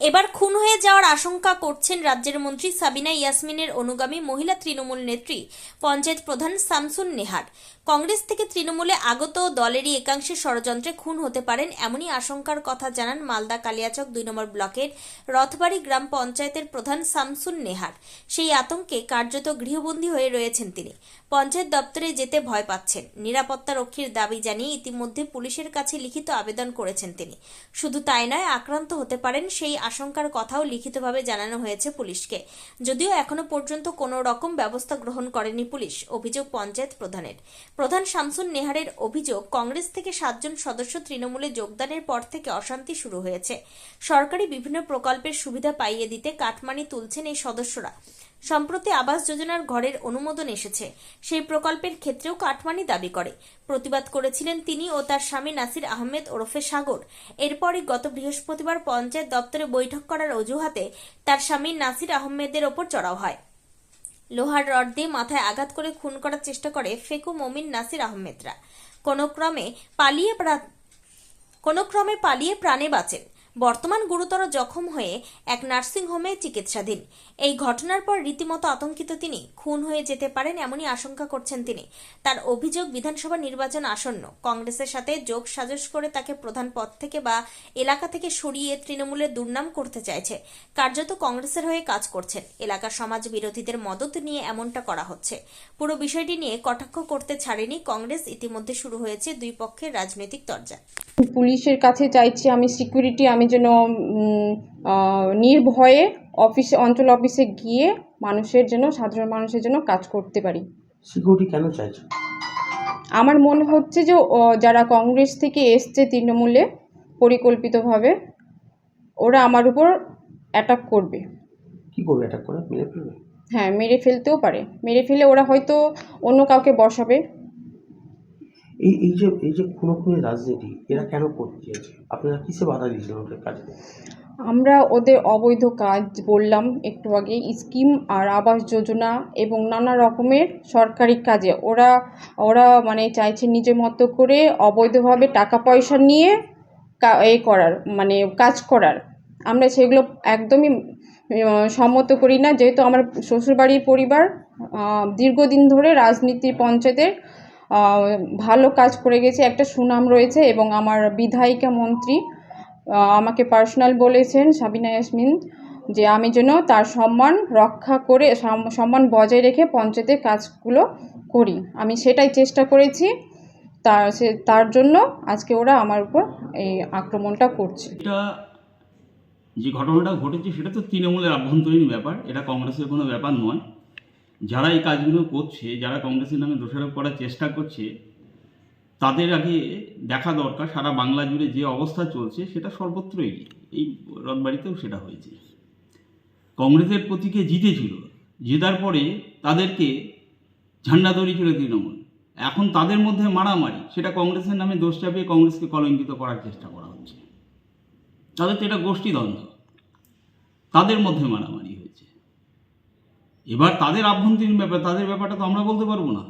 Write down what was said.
এবার খুন হয়ে যাওয়ার আশঙ্কা করছেন রাজ্যের মন্ত্রী সাবিনা ইয়াসমিনের অনুগামী মহিলা তৃণমূল নেত্রী পঞ্চায়েত প্রধান শামসুন নেহার। কংগ্রেস থেকে তৃণমূলে আগত দলেরই একাংশে ষড়যন্ত্রে খুন হতে পারেন এমনই আশঙ্কার কথা জানান মালদা কালিয়াচক দুই নম্বর ব্লকের রথবাড়ি গ্রাম পঞ্চায়েতের প্রধান শামসুন নেহার। সেই আতঙ্কে কার্যত গৃহবন্দী হয়ে রয়েছেন তিনি। পঞ্চায়েত দপ্তরে যেতে ভয় পাচ্ছেন। নিরাপত্তা রক্ষীর দাবি জানিয়ে ইতিমধ্যে পুলিশের কাছে লিখিত আবেদন করেছেন তিনি। শুধু তাই নয়, আক্রান্ত হতে পারেন সেই আশঙ্কার কথাও লিখিতভাবে জানানো হয়েছে পুলিশকে। যদিও এখনও পর্যন্ত কোনো রকম ব্যবস্থা গ্রহণ করেনি পুলিশ, অভিযোগ পঞ্চায়েত প্রধানের। প্রধান শামসুন নেহারের অভিযোগ, কংগ্রেস থেকে সাতজন সদস্য তৃণমূলে যোগদানের পর থেকে অশান্তি শুরু হয়েছে। সরকারি বিভিন্ন প্রকল্পের সুবিধা পাইয়ে দিতে কাটমানি তুলছেন এই সদস্যরা। সম্প্রতি আবাস যোজনার ঘরের অনুমোদন এসেছে। সেই প্রকল্পের ক্ষেত্রেও কাটমানি দাবি করে। প্রতিবাদ করেছিলেন তিনি ও তার স্বামী নাসির আহমেদ ওরফে সাগর। এরপরই গত বৃহস্পতিবার পঞ্চায়েত দপ্তরে বৈঠক করার অজুহাতে তার স্বামী নাসির আহমেদের ওপর চড়াও হয়। লোহার রড দিয়ে মাথায় আঘাত করে খুন করার চেষ্টা করে ফেকু মমিন নাসির আহমেদরা। কোনো ক্রমে পালিয়ে কোনো ক্রমে পালিয়ে প্রাণে বাঁচেন। বর্তমান গুরুতর জখম হয়ে এক নার্সিংহোমে চিকিৎসাধীন। এই ঘটনার পর রীতিমতো আতঙ্কিত তিনি, খুন হয়ে যেতে পারেন এমনই আশঙ্কা করছেন তিনি। তার অভিযোগ বিধানসভা নির্বাচন আসন্ন। কংগ্রেসের সাথে যোগ সাজস করে তাকে প্রধান পদ থেকে বা এলাকা থেকে সরিয়ে তৃণমূলের দুর্নাম করতে চাইছে। কার্যত কংগ্রেসের হয়ে কাজ করছেন। এলাকার সমাজ বিরোধীদের মদত নিয়ে এমনটা করা হচ্ছে। পুরো বিষয়টি নিয়ে কটাক্ষ করতে ছাড়েনি কংগ্রেস। ইতিমধ্যে শুরু হয়েছে দুই পক্ষের রাজনৈতিক তরজা। পুলিশের কাছে চাইছি আমি সিকিউরিটি আমি যেন নির্ভয়ে অফিসে অঞ্চল অফিসে গিয়ে মানুষের জন্য সাধারণ মানুষের জন্য কাজ করতে পারি। সিকিউরিটি কেন চাইছো? আমার মনে হচ্ছে যে যারা কংগ্রেস থেকে এসছে তৃণমূলে পরিকল্পিতভাবে ওরা আমার উপর অ্যাটাক করবে। কি করবে এটা করে? মেরে ফেলবে? হ্যাঁ মেরে ফেলতেও পারে। মেরে ফেলে ওরা হয়তো অন্য কাউকে বসাবে। এই এই যে এই যে খুনো খুনের রাজনীতি, এরা কেন করতে চেয়েছে আপনারা কিসে বাধা দিয়েছিলেন ওদের কাজে? আমরা ওদের অবৈধ কাজ বললাম একটু আগে, স্কিম আর আবাস যোজনা এবং নানা রকমের সরকারি কাজে। ওরা ওরা মানে চাইছে নিজের মতো করে অবৈধভাবে টাকা পয়সা নিয়ে এ করার মানে কাজ করার। আমরা সেগুলো একদমই সম্মত করি না। যেহেতু আমার শ্বশুরবাড়ির পরিবার দীর্ঘদিন ধরে রাজনীতি পঞ্চায়েতের ভালো কাজ করে গেছে, একটা সুনাম রয়েছে এবং আমার বিধায়িকা মন্ত্রী আমাকে পার্সোনাল বলেছেন, সাবিনা ইয়াসমিন, যে আমি যেন তার সম্মান রক্ষা করে সম্মান বজায় রেখে পঞ্চায়েতের কাজগুলো করি। আমি সেটাই চেষ্টা করেছি তার সে, তার জন্য আজকে ওরা আমার উপর এই আক্রমণটা করছে। এটা যে ঘটনাটা ঘটেছে, সেটা তো তৃণমূলের আভ্যন্তরীণ ব্যাপার, এটা কংগ্রেসের কোনো ব্যাপার নয়। যারা এই কাজগুলো করছে, যারা কংগ্রেসের নামে দোষারোপ করার চেষ্টা করছে, তাদের আগে দেখা দরকার সারা বাংলা জুড়ে যে অবস্থা চলছে সেটা সর্বত্রই। এই রথবাড়িতেও সেটা হয়েছে। কংগ্রেসের প্রতীকে জিতেছিল। জেতার পরে তাদেরকে ঝান্ডা তৈরি ছিল তৃণমূল। এখন তাদের মধ্যে মারামারি, সেটা কংগ্রেসের নামে দোষ চাপিয়ে কংগ্রেসকে কলঙ্কিত করার চেষ্টা করা হচ্ছে। তাদের তো এটা গোষ্ঠীদ্বন্দ্ব। তাদের মধ্যে মারামারি। এবার তাদের আভ্যন্তরীণ ব্যাপার তাদের ব্যাপারটা তো আমরা বলতে পারব না।